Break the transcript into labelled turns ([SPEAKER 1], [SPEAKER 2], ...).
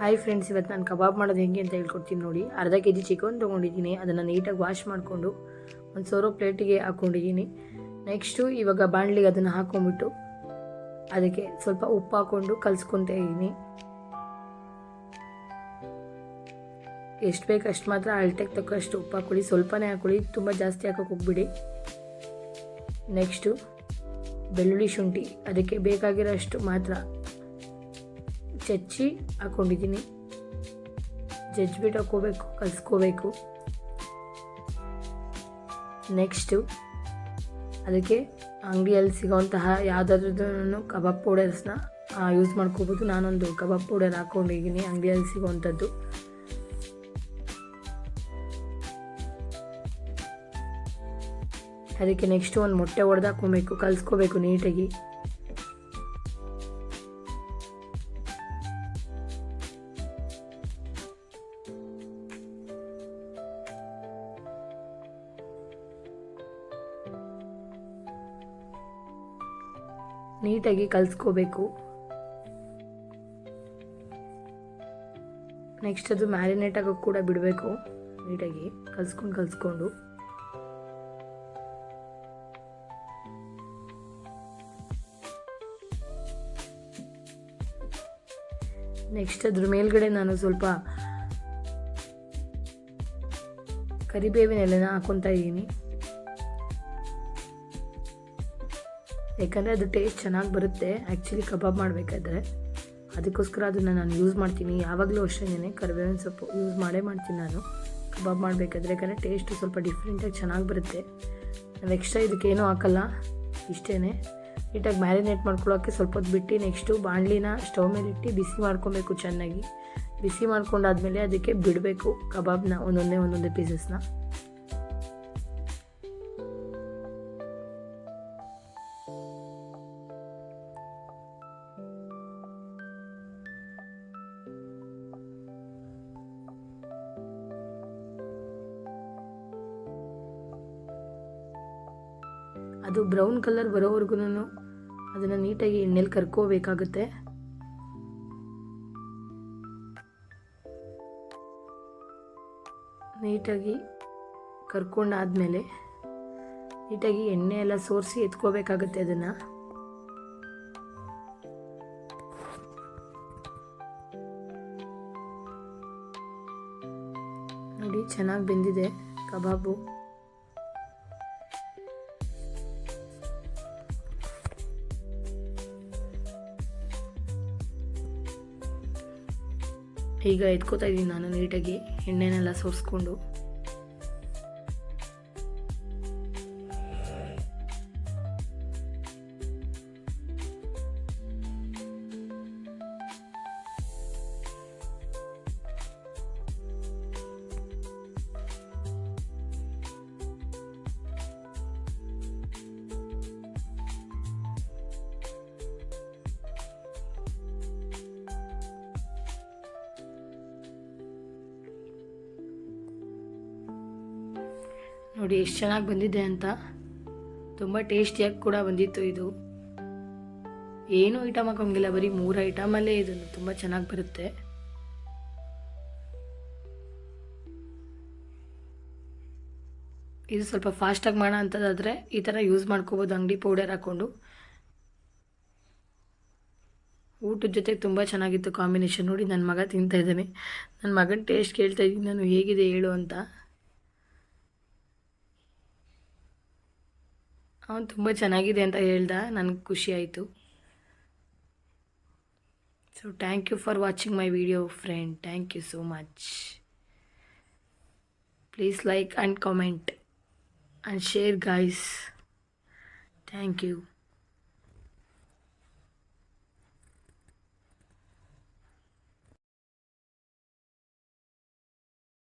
[SPEAKER 1] Hi friends ಇವತ್ತು ನಾನು ಕಬಾಬ್ ಮಾಡೋದು ಹೆಂಗೆ ಅಂತ ಹೇಳ್ಕೊಡ್ತೀನಿ ನೋಡಿ. ಅರ್ಧ ಕೆ ಜಿ ಚಿಕನ್ ತೊಗೊಂಡಿದ್ದೀನಿ. ಅದನ್ನು ನೀಟಾಗಿ ವಾಶ್ ಮಾಡಿಕೊಂಡು ಒಂದು ಸೋರೋ ಪ್ಲೇಟಿಗೆ ಹಾಕ್ಕೊಂಡಿದ್ದೀನಿ ನೆಕ್ಸ್ಟು ಇವಾಗ ಬಾಣಲಿಗೆ ಅದನ್ನು ಹಾಕ್ಕೊಂಬಿಟ್ಟು ಅದಕ್ಕೆ ಸ್ವಲ್ಪ ಉಪ್ಪು ಹಾಕ್ಕೊಂಡು ಕಲಿಸ್ಕೊತಾ ಇದ್ದೀನಿ ಎಷ್ಟು ಬೇಕು ಅಷ್ಟು ಮಾತ್ರ ಅಳತೆಗೆ ತಕ್ಕಷ್ಟು ಉಪ್ಪು ಹಾಕ್ಕೊಳ್ಳಿ ಸ್ವಲ್ಪನೇ ಹಾಕ್ಕೊಳ್ಳಿ ತುಂಬ ಜಾಸ್ತಿ ಹಾಕೋಕೆ ಹೋಗ್ಬಿಡಿ. ನೆಕ್ಸ್ಟು ಬೆಳ್ಳುಳ್ಳಿ ಶುಂಠಿ. ಅದಕ್ಕೆ ಬೇಕಾಗಿರೋ ಅಷ್ಟು ಮಾತ್ರ ಚಚ್ಚಿ ಹಾಕ್ಕೊಂಡಿದ್ದೀನಿ ಜಜ್ಬಿಟ್ಟು ಹಾಕ್ಕೋಬೇಕು ಕಲಿಸ್ಕೋಬೇಕು. ನೆಕ್ಸ್ಟು ಅದಕ್ಕೆ ಅಂಗಡಿಯಲ್ಲಿ ಸಿಗೋಂತಹ ಯಾವುದಾದ್ರೂ ಕಬಾಬ್ ಪೌಡರ್ಸ್ನ ಯೂಸ್ ಮಾಡ್ಕೋಬೋದು. ನಾನೊಂದು ಕಬಾಬ್ ಪೌಡರ್ ಹಾಕ್ಕೊಂಡಿದ್ದೀನಿ ಅಂಗಡಿಯಲ್ಲಿ ಸಿಗೋವಂಥದ್ದು ಅದಕ್ಕೆ ನೆಕ್ಸ್ಟು ಒಂದು ಮೊಟ್ಟೆ ಹೊಡೆದು ಹಾಕ್ಕೊಬೇಕು ಕಲಿಸ್ಕೋಬೇಕು ನೀಟಾಗಿ. ನೀಟಾಗಿ ಕಲಿಸ್ಕೋಬೇಕು. ನೆಕ್ಸ್ಟ್ ಅದು ಮ್ಯಾರಿನೇಟ್ ಆಗೋಕ್ಕೆ ಕೂಡ ಬಿಡಬೇಕು. ನೀಟಾಗಿ ಕಲಿಸ್ಕೊಂಡು ಕಲಿಸ್ಕೊಂಡು. ನೆಕ್ಸ್ಟ್ ಅದ್ರ ಮೇಲ್ಗಡೆ ನಾನು ಸ್ವಲ್ಪ ಕರಿಬೇವಿನ ಎಲೆನ ಹಾಕೊತಾ ಇದ್ದೀನಿ. ಯಾಕಂದರೆ ಅದು ಟೇಸ್ಟ್ ಚೆನ್ನಾಗಿ ಬರುತ್ತೆ. ಆ್ಯಕ್ಚುಲಿ ಕಬಾಬ್ ಮಾಡಬೇಕಾದ್ರೆ. ಅದಕ್ಕೋಸ್ಕರ ಅದನ್ನು ನಾನು ಯೂಸ್ ಮಾಡ್ತೀನಿ. ಯಾವಾಗಲೂ ಅಷ್ಟೇ ಕರಿಬೇವಿನ ಸೊಪ್ಪು ಯೂಸ್ ಮಾಡೇ ಮಾಡ್ತೀನಿ ನಾನು. ಕಬಾಬ್ ಮಾಡಬೇಕಾದ್ರೆ. ಯಾಕಂದರೆ ಟೇಸ್ಟು ಸ್ವಲ್ಪ ಡಿಫ್ರೆಂಟಾಗಿ ಚೆನ್ನಾಗಿ ಬರುತ್ತೆ. ನಾವು ಎಕ್ಸ್ಟ್ರಾ ಇದಕ್ಕೇನೂ ಹಾಕಲ್ಲ. ಇಷ್ಟೇ ನೀಟಾಗಿ ಮ್ಯಾರಿನೇಟ್ ಮಾಡ್ಕೊಳ್ಳೋಕ್ಕೆ ಸ್ವಲ್ಪ ಹೊತ್ತು ಬಿಟ್ಟು ನೆಕ್ಸ್ಟು ಬಾಣಲಿನ ಸ್ಟವ್ ಮೇಲೆ ಇಟ್ಟು ಬಿಸಿ ಮಾಡ್ಕೊಬೇಕು ಚೆನ್ನಾಗಿ. ಬಿಸಿ ಮಾಡ್ಕೊಂಡಾದ್ಮೇಲೆ ಅದಕ್ಕೆ ಬಿಡಬೇಕು ಕಬಾಬ್ನ ಒಂದೊಂದೇ ಒಂದೊಂದೇ ಪೀಸಸ್ನ ಅದು ಬ್ರೌನ್ ಕಲರ್ ಬರೋವರೆಗೂ ಅದನ್ನು ನೀಟಾಗಿ ಎಣ್ಣೆಲಿ ಕರ್ಕೋಬೇಕಾಗುತ್ತೆ. ನೀಟಾಗಿ ಕರ್ಕೊಂಡಾದ್ಮೇಲೆ ನೀಟಾಗಿ ಎಣ್ಣೆ ಎಲ್ಲ ಸೋರಿಸಿ ಎತ್ಕೋಬೇಕಾಗುತ್ತೆ ಅದನ್ನು. ನೋಡಿ, ಚೆನ್ನಾಗಿ ಬೆಂದಿದೆ ಕಬಾಬು. ಈಗ ಎತ್ಕೋತಾ ಇದ್ದೀನಿ ನಾನು ನೀಟಾಗಿ ಎಣ್ಣೆನೆಲ್ಲ ಸೋರಿಸ್ಕೊಂಡು ನೋಡಿ ಎಷ್ಟು ಚೆನ್ನಾಗಿ ಬಂದಿದೆ ಅಂತ. ತುಂಬ ಟೇಸ್ಟಿಯಾಗಿ ಕೂಡ ಬಂದಿತ್ತು ಇದು. ಏನೂ ಐಟಮ್ ಹಾಕೋಂಗಿಲ್ಲ, ಬರೀ ಮೂರು ಐಟಮಲ್ಲೇ ಇದು ತುಂಬ ಚೆನ್ನಾಗಿ ಬರುತ್ತೆ. ಇದು ಸ್ವಲ್ಪ ಫಾಸ್ಟಾಗಿ ಮಾಡೋ ಅಂಥದ್ದಾದರೆ ಈ ಥರ ಯೂಸ್ ಮಾಡ್ಕೋಬೋದು, ಅಂಗಡಿ ಪೌಡರ್ ಹಾಕ್ಕೊಂಡು ಊಟದ ಜೊತೆಗೆ ತುಂಬ ಚೆನ್ನಾಗಿತ್ತು ಕಾಂಬಿನೇಷನ್ ನೋಡಿ ನನ್ನ ಮಗ ತಿಂತಾ ಇದ್ದಾನೆ. ನನ್ನ ಮಗನ ಟೇಸ್ಟ್ ಕೇಳ್ತಾ ಇದ್ದೀನಿ, ನಾನು ಹೇಗಿದೆ ಹೇಳು ಅಂತ. ಅವನು ತುಂಬ ಚೆನ್ನಾಗಿದೆ ಅಂತ ಹೇಳ್ದ. ನನಗೆ ಖುಷಿ ಆಯಿತು. So thank you for watching my video friend thank you so much please like and comment and share guys thank you